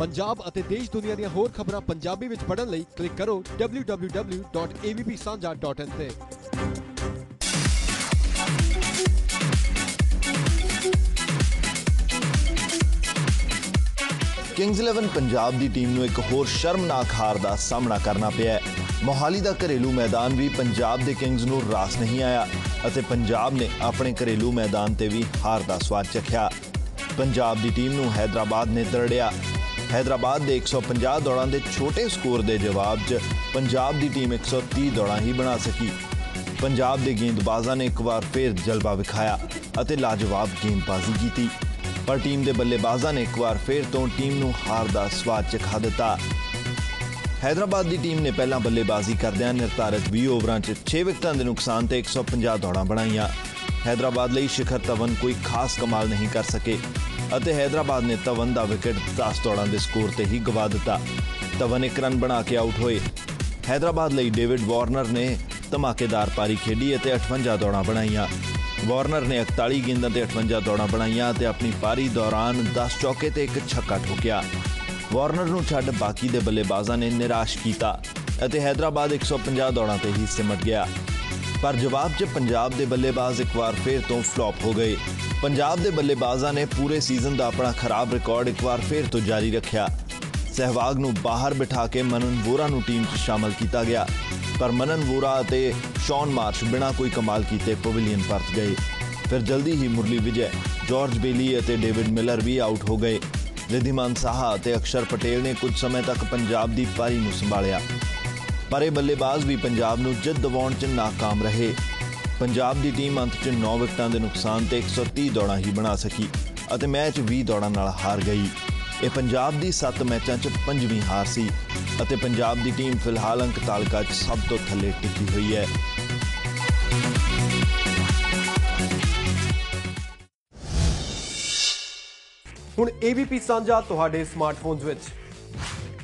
ਪੰਜਾਬ ਅਤੇ ਦੇਸ਼ ਦੁਨੀਆ ਦੀਆਂ ਹੋਰ ਖਬਰਾਂ ਪੰਜਾਬੀ ਵਿੱਚ ਪੜਨ ਲਈ ਕਲਿੱਕ ਕਰੋ www.avpsanja.in ਤੇ। ਕਿੰਗਸ 11 ਪੰਜਾਬ ਦੀ ਟੀਮ ਨੂੰ ਇੱਕ ਹੋਰ ਸ਼ਰਮਨਾਕ ਹਾਰ ਦਾ ਸਾਹਮਣਾ ਕਰਨਾ ਪਿਆ ਹੈ। ਮੋਹਾਲੀ ਦਾ ਘਰੇਲੂ ਮੈਦਾਨ ਵੀ ਪੰਜਾਬ ਦੇ ਕਿੰਗਸ ਨੂੰ ਰਾਸ ਨਹੀਂ ਆਇਆ ਅਤੇ ਪੰਜਾਬ ਨੇ ਆਪਣੇ ਘਰੇਲੂ ਮੈਦਾਨ ਤੇ ਵੀ ਹਾਰ ਦਾ ਸਵਾਦ ਚਖਿਆ। ਪੰਜਾਬ ਦੀ ਟੀਮ ਨੂੰ ਹੈਦਰਾਬਾਦ ਨੇ ਦਰੜਿਆ ਹੈਦਰਾਬਾਦ ਦੇ 150 ਦੌੜਾਂ ਦੇ ਛੋਟੇ ਸਕੋਰ ਦੇ ਜਵਾਬ 'ਚ ਪੰਜਾਬ ਦੀ ਟੀਮ 130 ਦੌੜਾਂ ਹੀ ਬਣਾ ਸਕੀ। ਪੰਜਾਬ ਦੇ ਗੇਂਦਬਾਜ਼ਾਂ ਨੇ ਇੱਕ ਵਾਰ ਫੇਰ ਜਲਵਾ ਵਿਖਾਇਆ ਅਤੇ ਲਾਜਵਾਬ ਗੇਂਦਬਾਜ਼ੀ ਕੀਤੀ। ਪਰ ਟੀਮ ਦੇ ਬੱਲੇਬਾਜ਼ਾਂ ਨੇ ਇੱਕ ਵਾਰ ਫੇਰ ਤੋਂ ਟੀਮ ਨੂੰ ਹਾਰ ਦਾ ਸਵਾਦ ਚਖਾ ਦਿੱਤਾ। ਹੈਦਰਾਬਾਦ ਦੀ ਟੀਮ ਨੇ ਪਹਿਲਾਂ ਬੱਲੇਬਾਜ਼ੀ ਕਰਦਿਆਂ ਨਿਰਧਾਰਿਤ 20 ਓਵਰਾਂ 'ਚ 6 ਵਿਕਟਾਂ ਦੇ ਨੁਕਸਾਨ ਤੇ 150 ਦੌੜਾਂ ਬਣਾਈਆਂ। ਹైదరాబాద్ ਲਈ ਸ਼ਿਖਰ ਤਵਨ ਕੋਈ ਖਾਸ ਕਮਾਲ ਨਹੀਂ ਕਰ ਸਕੇ ਅਤੇ ਹైదరాబాద్ ਨੇ ਤਵਨ ਦਾ ਵਿਕਟ 10 ਦੌੜਾਂ ਦੇ ਸਕੋਰ ਤੇ ਹੀ ਗਵਾ ਦਿੱਤਾ। ਤਵਨ ਇੱਕ ਰਨ ਬਣਾ ਕੇ ਆਊਟ ਹੋਏ। ਹైదరాబాద్ ਲਈ ਡੇਵਿਡ ਵਾਰਨਰ ਨੇ ਧਮਾਕੇਦਾਰ ਪਾਰੀ ਖੇਡੀ ਅਤੇ 58 ਦੌੜਾਂ ਬਣਾਈਆਂ। ਵਾਰਨਰ ਨੇ 41 ਗੇਂਦਾਂ ਤੇ 58 ਦੌੜਾਂ ਬਣਾਈਆਂ ਤੇ ਆਪਣੀ ਪਾਰੀ ਦੌਰਾਨ 10 ਚੌਕੇ ਤੇ ਇੱਕ ਛੱਕਾ ਠੋਕਿਆ। ਵਾਰਨਰ ਨੂੰ ਛੱਡ ਬਾਕੀ ਦੇ ਬੱਲੇਬਾਜ਼ਾਂ ਨੇ ਨਿਰਾਸ਼ ਕੀਤਾ ਅਤੇ ਹైదరాబాద్ 150 ਦੌੜਾਂ ਤੇ ਹੀ ਸਿਮਟ ਗਿਆ। ਪਰ ਜਵਾਬ 'ਚ ਪੰਜਾਬ ਦੇ ਬੱਲੇਬਾਜ਼ ਇੱਕ ਵਾਰ ਫੇਰ ਤੋਂ ਫਲॉप ਹੋ ਗਏ। ਪੰਜਾਬ ਦੇ ਬੱਲੇਬਾਜ਼ਾਂ ਨੇ ਪੂਰੇ ਸੀਜ਼ਨ ਦਾ ਆਪਣਾ ਖਰਾਬ ਰਿਕਾਰਡ ਇੱਕ ਵਾਰ ਫੇਰ ਤੋਂ ਜਾਰੀ ਰੱਖਿਆ। ਸਹਿਵਾਗ ਨੂੰ ਬਾਹਰ ਬਿਠਾ ਕੇ ਮਨਨ ਵੋਰਾ ਨੂੰ ਟੀਮ 'ਚ ਸ਼ਾਮਲ ਕੀਤਾ ਗਿਆ। ਪਰ ਮਨਨ ਵੋਰਾ ਅਤੇ ਸ਼ੌਨ ਮਾਰਸ਼ ਬਿਨਾਂ ਕੋਈ ਕਮਾਲ ਕੀਤੇ ਪਵੇਲੀਅਨ ਪਰਤ ਗਏ। ਫਿਰ ਜਲਦੀ ਹੀ ਮੁਰਲੀ ਵਿਜੇ, ਜਾਰਜ ਬੇਲੀ ਅਤੇ ਡੇਵਿਡ ਮਿਲਰ ਵੀ ਆਊਟ ਹੋ ਗਏ। ਰਿਧਿਮਾਨ ਸਾਹਾ ਅਤੇ ਅਕਸ਼ਰ ਪਟੇਲ ਨੇ ਕੁਝ ਸਮੇਂ ਤੱਕ ਪੰਜਾਬ ਦੀ ਪਾਰੀ ਨੂੰ ਸੰਭਾਲਿਆ। ਪਰ ਇਹ ਬੱਲੇਬਾਜ਼ ਵੀ ਪੰਜਾਬ ਨੂੰ ਜਿੱਤ ਦਿਵਾਉਣ 'ਚ ਨਾਕਾਮ ਰਹੇ। ਪੰਜਾਬ ਦੀ ਟੀਮ ਅੰਤ 'ਚ 9 ਵਿਕਟਾਂ ਦੇ ਨੁਕਸਾਨ ਤੇ 130 ਦੌੜਾਂ ਹੀ ਬਣਾ ਸਕੀ ਅਤੇ ਮੈਚ 20 ਦੌੜਾਂ ਨਾਲ ਹਾਰ ਗਈ। ਇਹ ਪੰਜਾਬ ਦੀ 7 ਮੈਚਾਂ 'ਚ ਪੰਜਵੀਂ ਹਾਰ ਸੀ ਅਤੇ ਪੰਜਾਬ ਦੀ ਟੀਮ ਫਿਲਹਾਲ ਅੰਕ ਤਾਲਕਾ 'ਚ ਸਭ ਤੋਂ ਥੱਲੇ ਟਿਕੀ ਹੋਈ ਹੈ। ਹੁਣ AVP ਸਾਂਝਾ ਤੁਹਾਡੇ ਸਮਾਰਟਫੋਨਸ ਵਿੱਚ।